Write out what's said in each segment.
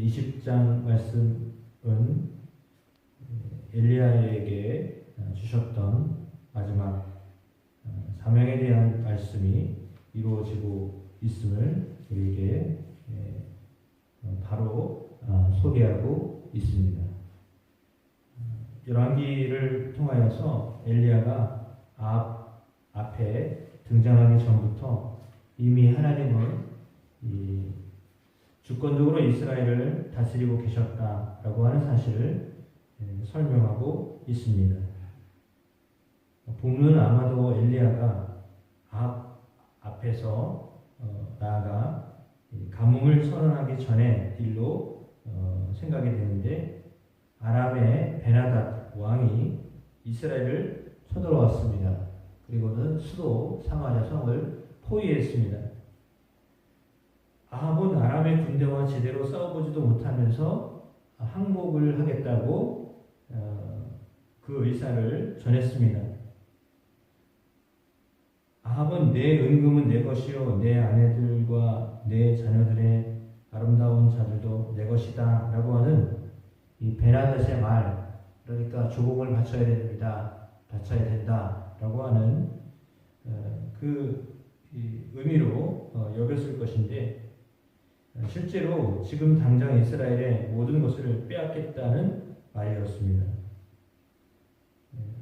20장 말씀은 엘리야에게 주셨던 마지막 어, 사명에 대한 말씀이 이루어지고 있음을 우리에게 예, 어, 바로 아, 소개하고 있습니다. 열왕기를 통하여서 엘리야가 앞 앞에 등장하기 전부터 이미 하나님은 이 주권적으로 이스라엘을 다스리고 계셨다라고 하는 사실을 예, 설명하고 있습니다. 본문은 아마도 엘리야가 앞 앞에서 어, 나아가 가뭄을 선언하기 전에 일로 어, 생각이 되는데 아람의 베나닷 왕이 이스라엘을 쳐들어왔습니다. 그리고는 수도 사마리아 성을 포위했습니다. 아합은 아람의 군대와 제대로 싸워보지도 못하면서 항복을 하겠다고 어, 그 의사를 전했습니다. 아합은 내 은금은 내 것이요 내 아내들과 내 자녀들의 아름다운 자들도 내 것이다 라고 하는 이 베나닷의 말 그러니까 조공을 바쳐야 됩니다 바쳐야 된다 라고 하는 어, 그 의미로 어, 여겼을 것인데 실제로 지금 당장 이스라엘의 모든 것을 빼앗겠다는 말이었습니다.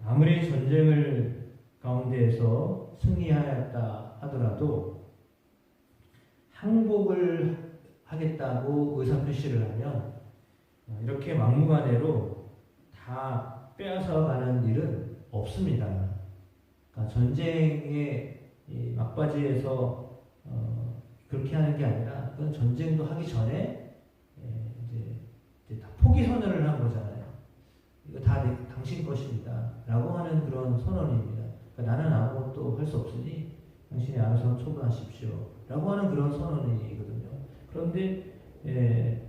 아무리 전쟁을 가운데에서 승리하였다 하더라도 항복을 하겠다고 의사표시를 하면 이렇게 막무가내로 다 빼앗아 가는 일은 없습니다. 그러니까 전쟁의 막바지에서 어, 그렇게 하는 게 아니라 그건 전쟁도 하기 전에 예, 이제, 이제 다 포기 선언을 한 거잖아요. 이거 다 내, 당신 것입니다. 라고 하는 그런 선언입니다. 그러니까 나는 아무것도 할 수 없으니 당신이 알아서 처분하십시오. 라고 하는 그런 선언이거든요. 그런데 예,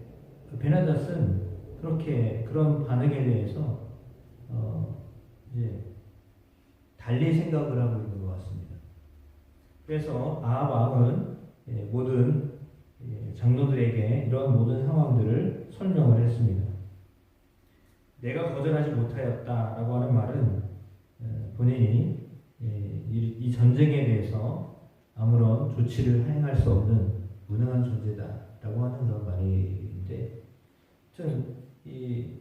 베나닷은 그렇게 그런 반응에 대해서 어, 이제 달리 생각을 하고 있는 것 같습니다. 그래서 아합 왕은 예, 모든 예, 장로들에게 이런 모든 상황들을 설명을 했습니다. 내가 거절하지 못하였다라고 하는 말은 어, 본인이 예, 이 전쟁에 대해서 아무런 조치를 행할 수 없는 무능한 존재다라고 하는 그런 말인데, 이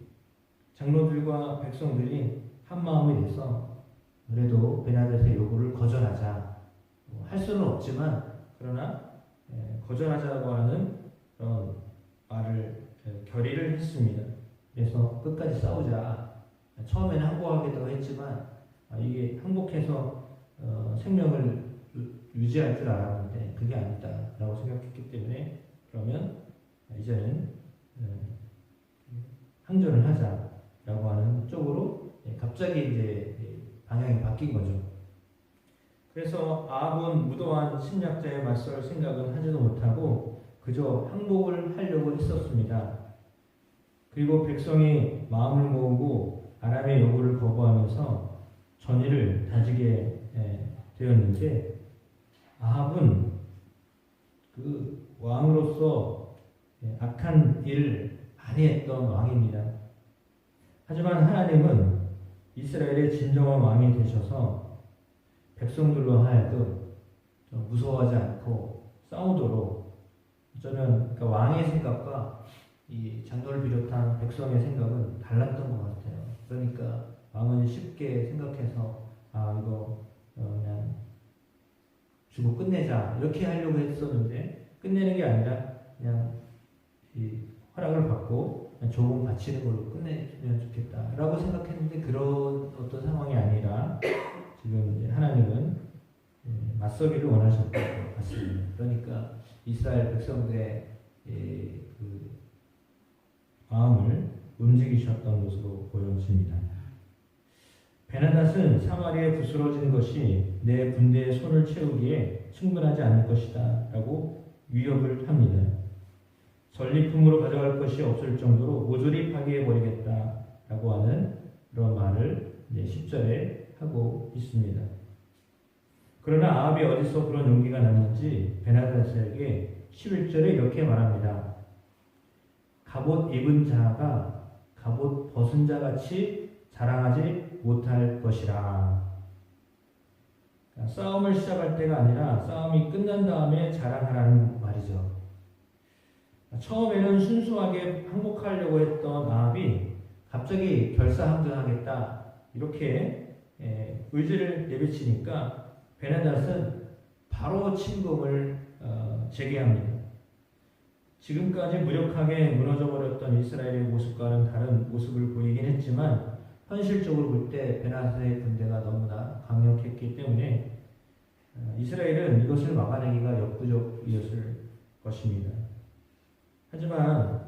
장로들과 백성들이 한 마음이 돼서 그래도 베나데스의 요구를 거절하자. 뭐할 수는 없지만 그러나 예, 거절하자고 하는 그런 말을 예, 결의를 했습니다. 그래서 끝까지 싸우자. 처음에는 항복하겠다고 했지만 아, 이게 항복해서 어, 생명을 유지할 줄 알았는데 그게 아니다라고 생각했기 때문에 그러면 이제는 어, 항전을 하자라고 하는 쪽으로 예, 갑자기 이제 방향이 바뀐 거죠. 그래서 아합은 무도한 침략자에 맞설 생각은 하지도 못하고 그저 항복을 하려고 했었습니다. 그리고 백성이 마음을 모으고 아람의 요구를 거부하면서 전의를 다지게 예, 되었는데 아합은 그 왕으로서 예, 악한 일을 많이 했던 왕입니다. 하지만 하나님은 이스라엘의 진정한 왕이 되셔서 백성들로 하여금 무서워하지 않고 싸우도록 어쩌면 그러니까 왕의 생각과 이 장로를 비롯한 백성의 생각은 달랐던 것 같아요. 그러니까 왕은 쉽게 생각해서 아 이거 어, 그냥 주고 끝내자 이렇게 하려고 했었는데 끝내는 게 아니라 그냥 이 허락을 받고 조금 바치는 걸로 끝내면 좋겠다라고 생각했는데 그런 어떤 상황이 아니라 지금 하나님은 예, 맞서기를 원하셨던 것 같습니다. 그러니까 이스라엘 백성들의 예, 그 마음을 움직이셨던 것으로 보여집니다. 베나닷은 사마리에 부스러진 것이 내 군대의 손을 채우기에 충분하지 않을 것이다 라고 위협을 합니다. 전리품으로 가져갈 것이 없을 정도로 모조리 파괴해버리겠다 라고 하는 그런 말을 10절에 하고 있습니다. 그러나 아합이 어디서 그런 용기가 났는지 베나다스에게 11절에 이렇게 말합니다. 갑옷 입은 자가 갑옷 벗은 자 같이 자랑하지 못할 것이라. 그러니까 싸움을 시작할 때가 아니라 싸움이 끝난 다음에 자랑하라는 말이죠. 처음에는 순수하게 항복하려고 했던 아합이 갑자기 결사항전하겠다 이렇게 예, 의지를 내비치니까 베나닷은 바로 침공을 어, 재개합니다. 지금까지 무력하게 무너져버렸던 이스라엘의 모습과는 다른 모습을 보이긴 했지만 현실적으로 볼 때 베나닷의 군대가 너무나 강력했기 때문에 어, 이스라엘은 이것을 막아내기가 역부족이었을 것입니다. 하지만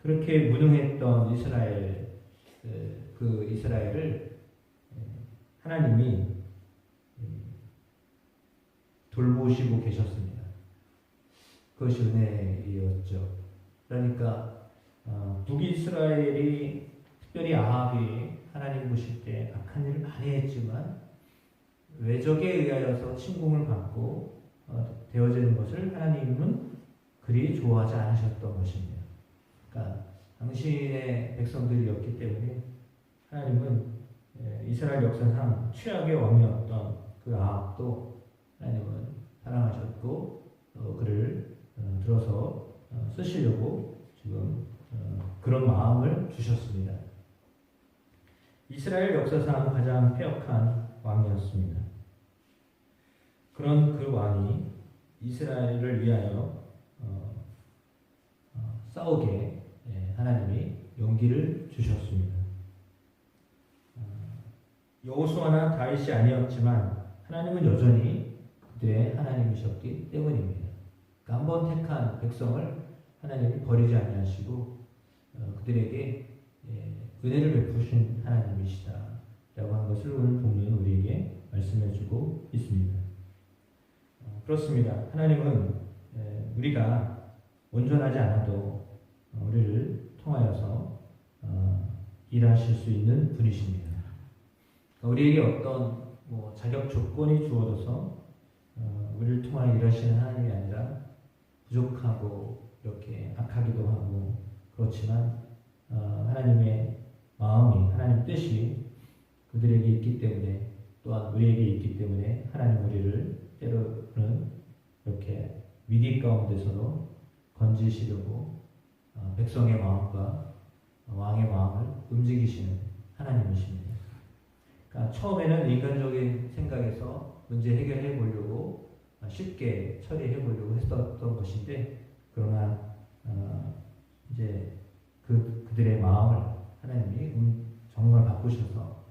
그렇게 무능했던 이스라엘 그 이스라엘을 하나님이 돌보시고 계셨습니다. 그것이 은혜였죠. 그러니까 어, 북이스라엘이 특별히 아합이 하나님 보실 때 악한 일을 많이 했지만 외적에 의하여서 침공을 받고 어, 되어지는 것을 하나님은 그리 좋아하지 않으셨던 것입니다. 그러니까 당신의 백성들이었기 때문에 하나님은 예, 이스라엘 역사상 최악의 왕이었던 그 아합도 하나님은 사랑하셨고 어, 그를 어, 들어서 어, 쓰시려고 지금 어, 그런 마음을 주셨습니다. 이스라엘 역사상 가장 폐역한 왕이었습니다. 그런 그 왕이 이스라엘을 위하여 어, 어, 싸우게 예, 하나님이 용기를 주셨습니다. 여호수아나 다윗이 아니었지만 하나님은 여전히 그들의 하나님이셨기 때문입니다. 한번 택한 백성을 하나님이 버리지 아니하시고 어, 그들에게 예, 은혜를 베푸신 하나님이시다라고 한 것을 오늘 본문 우리에게 말씀해주고 있습니다. 어, 그렇습니다. 하나님은 예, 우리가 온전하지 않아도 우리를 통하여서 어, 일하실 수 있는 분이십니다. 그러니까 우리에게 어떤 뭐 자격 조건이 주어져서 어, 우리를 통하여 일하시는 하나님이 아니라 부족하고 이렇게 악하기도 하고 그렇지만 어, 하나님의 마음이 하나님 뜻이 그들에게 있기 때문에 또한 우리에게 있기 때문에 하나님 우리를 때로는 이렇게 위기 가운데서도 건지시려고 어, 백성의 마음과 왕의 마음을 움직이시는 하나님이십니다. 그러니까 처음에는 인간적인 생각에서 문제 해결해 보려고 쉽게 처리해 보려고 했었던 것인데 그러나 어 이제 그 그들의 마음을 하나님이 정말 바꾸셔서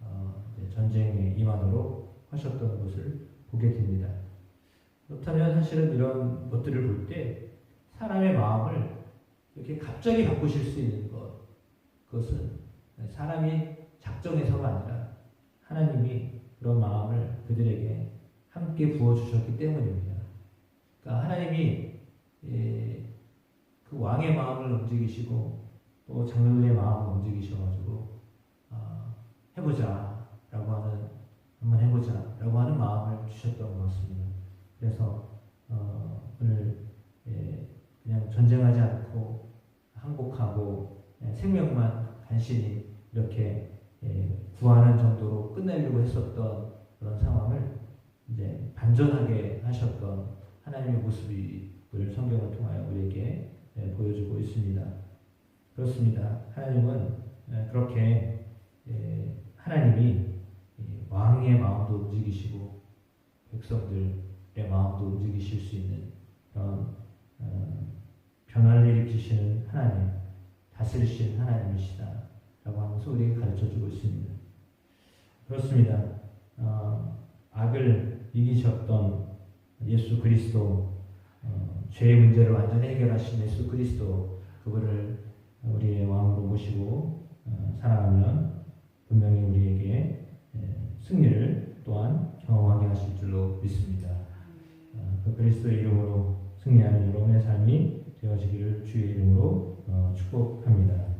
어 전쟁에 임하도록 하셨던 것을 보게 됩니다. 그렇다면 사실은 이런 것들을 볼 때 사람의 마음을 이렇게 갑자기 바꾸실 수 있는 것 그것은 사람이 작정해서가 아니라 하나님이 그런 마음을 그들에게 함께 부어주셨기 때문입니다. 그러니까 하나님이 예, 그 왕의 마음을 움직이시고 또 장로들의 마음을 움직이셔가지고 아, 해보자 라고 하는 한번 해보자 라고 하는 마음을 주셨던 것 같습니다. 그래서 어, 오늘 예, 그냥 전쟁하지 않고 항복하고 예, 생명만 간신히 이렇게 예, 구하는 정도로 끝내려고 했었던 그런 상황 반전하게 하셨던 하나님의 모습을 성경을 통하여 우리에게 예, 보여주고 있습니다. 그렇습니다. 하나님은 예, 그렇게 하나님이 왕의 마음도 움직이시고 백성들의 마음도 움직이실 수 있는 그런 어, 변화를 일으키시는 하나님, 다스리신 하나님이시다. 라고 하면서 우리에게 가르쳐 주고 있습니다. 그렇습니다. 어, 악을 이기셨던 예수 그리스도, 어, 죄의 문제를 완전히 해결하신 예수 그리스도, 그거를 우리의 왕으로 모시고 어, 살아가면 분명히 우리에게 예, 승리를 또한 경험하게 하실 줄로 믿습니다. 어, 그 그리스도의 이름으로 승리하는 여러분의 삶이 되어지기를 주의 이름으로 어, 축복합니다.